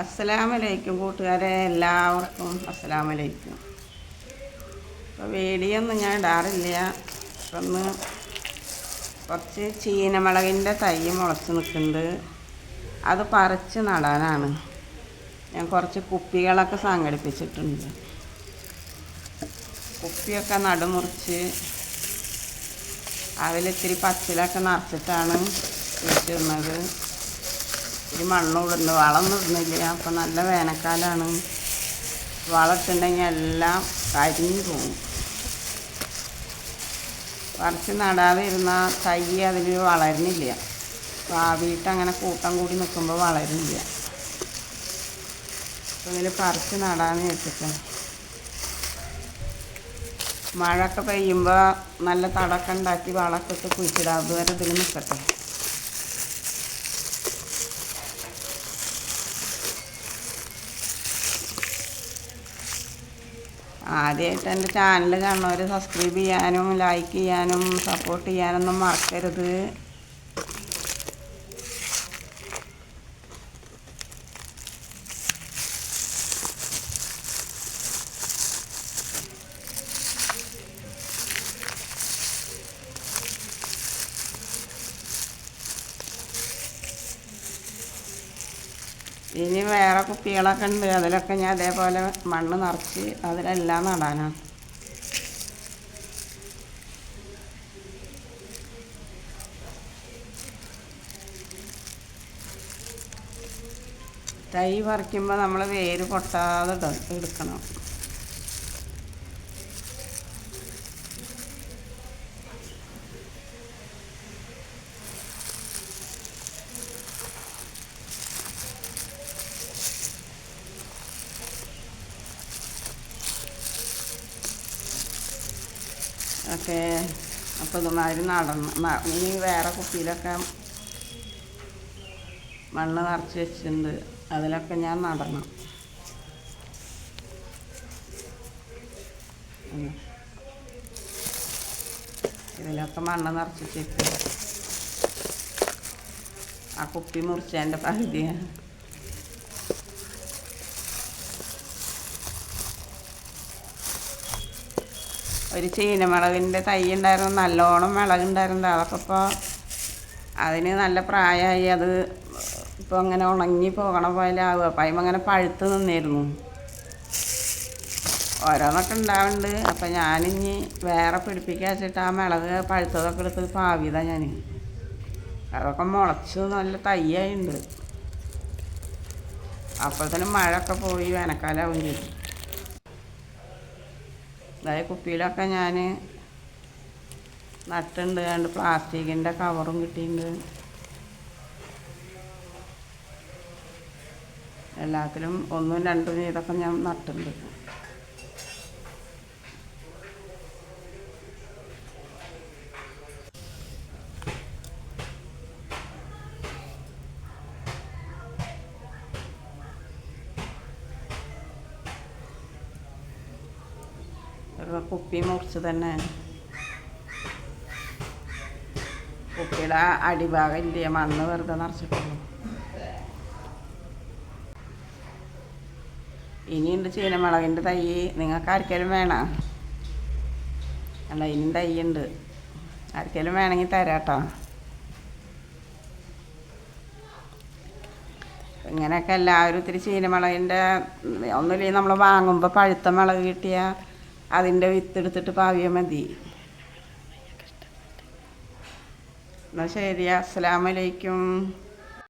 അസ്സലാമലൈക്കും കൂട്ടുകാരെ എല്ലാവർക്കും അസ്സലാമലൈക്കും. ഇപ്പോൾ വേടിയൊന്നും ഞാൻ ഇടാറില്ല. ഒന്ന് കുറച്ച് ചീനമുളകിന്റെ തൈ മുളച്ച് നിൽക്കുന്നുണ്ട്. അത് പറിച്ച് നടാനാണ്. ഞാൻ കുറച്ച് കുപ്പികളൊക്കെ സംഘടിപ്പിച്ചിട്ടുണ്ട്. കുപ്പിയൊക്കെ നടുമുറിച്ച് അതിലിത്തിരി പച്ചിലൊക്കെ നിറച്ചിട്ടാണ് വെച്ചിരുന്നത് ഇത്തിരി മണ്ണ് ഇടുന്നു വളമൊന്നും ഇടുന്നില്ല. അപ്പം നല്ല വേനൽക്കാലമാണ് വളത്തുണ്ടെങ്കിൽ എല്ലാം കരിഞ്ഞു പോകും. പറിച്ച് നടാതെ ഇരുന്ന തൈ അതിൽ വളരുന്നില്ല. ഭാവിയിട്ട് അങ്ങനെ കൂട്ടം കൂടി നിൽക്കുമ്പോൾ വളരുന്നില്ല. അപ്പം ഇതിൽ പറിച്ച് നടാന്ന് വെച്ചിട്ട്. മഴയൊക്കെ പെയ്യുമ്പോൾ നല്ല തടക്കം ഉണ്ടാക്കി വളമൊക്കെ കുഴിച്ചിടാതെ കുഴിച്ചിടാം. അതുവരെ ഇതിൽ നിൽക്കട്ടെ ആദ്യമായിട്ട് എന്റെ ചാനൽ കാണുന്നവർ സബ്സ്ക്രൈബ് ചെയ്യാനും ലൈക്ക് ചെയ്യാനും സപ്പോർട്ട് ചെയ്യാനൊന്നും മറക്കരുത്. ഇനി വേറെ കുപ്പികളൊക്കെ ഉണ്ട്. അതിലൊക്കെ ഞാൻ അതേപോലെ മണ്ണ് നിറച്ച് അതിലെല്ലാം നടാനാണ് തൈ പറിക്കുമ്പോൾ നമ്മൾ വേര് പൊട്ടാതെ എടുക്കണം. ഒക്കെ അപ്പോൾ ഇതുമാതിരി നടണം ഇനി വേറെ കുപ്പിയിലൊക്കെ മണ്ണ് നിറച്ച് വെച്ചിട്ടുണ്ട്. അതിലൊക്കെ ഞാൻ നടണം. ഇതിലൊക്കെ മണ്ണ് നിറച്ച് വെച്ചിട്ട് ആ കുപ്പി മുറിച്ചതിന്റെ പകുതിയാണ്. ഒരു ചീനമുളകിന്റെ തൈ ഉണ്ടായിരുന്നു നല്ലോണം മുളകുണ്ടായിരുന്നു. അതൊക്കെ ഇപ്പോൾ അതിന് നല്ല പ്രായമായി. അത് ഇപ്പോൾ അങ്ങനെ ഉണങ്ങി പോകണ പോലെ ആവുക അപ്പം അതിമ അങ്ങനെ പഴുത്ത് നിന്നിരുന്നു. ഓരോന്നൊക്കെ ഉണ്ടാവുന്നുണ്ട്. അപ്പം ഞാനിഞ്ഞ് വേറെ പിടിപ്പിക്കുക വെച്ചിട്ട് ആ മുളക് പഴുത്തതൊക്കെ എടുത്ത് പാവിതാണ് ഞാൻ അതൊക്കെ മുളച്ച് നല്ല തയ്യായിട്ടുണ്ട് അപ്പോഴത്തേനും മഴയൊക്കെ പോയി വേനൽക്കാലാവും ചെയ്തു. അതായത് കുപ്പിയിലൊക്കെ ഞാൻ നട്ടുണ്ട് അതുകൊണ്ട് പ്ലാസ്റ്റിക്കിന്റെ കവറും കിട്ടിയിട്ടുണ്ട് എല്ലാത്തിലും ഒന്നും രണ്ടും ചെയ്തൊക്കെ ഞാൻ നട്ടുണ്ട്. കുപ്പി മുറിച്ച് തന്നെ കുപ്പിയുടെ അടിഭാഗം ഇല്ലേ മണ്ണ് വെറുതെ നിറച്ചിട്ടുള്ളൂ. ഇനിയുണ്ട് ചീനമുളകിന്റെ തൈ. നിങ്ങൾക്ക് ആർക്കെങ്കിലും വേണോ? അല്ല ഇനിയും തൈ ഉണ്ട് ആർക്കെങ്കിലും വേണമെങ്കിൽ തരാട്ടോ. ഇങ്ങനെയൊക്കെ എല്ലാവരും ഇത്തിരി ചീനമുളകിന്റെ ഒന്നുമില്ലെങ്കിൽ നമ്മൾ വാങ്ങുമ്പോൾ പഴുത്ത മുളക് കിട്ടിയാൽ അതിന്റെ വിത്ത് എടുത്തിട്ട് പാവിയ മതി. എന്നാൽ ശരി അസ്സലാമലൈക്കും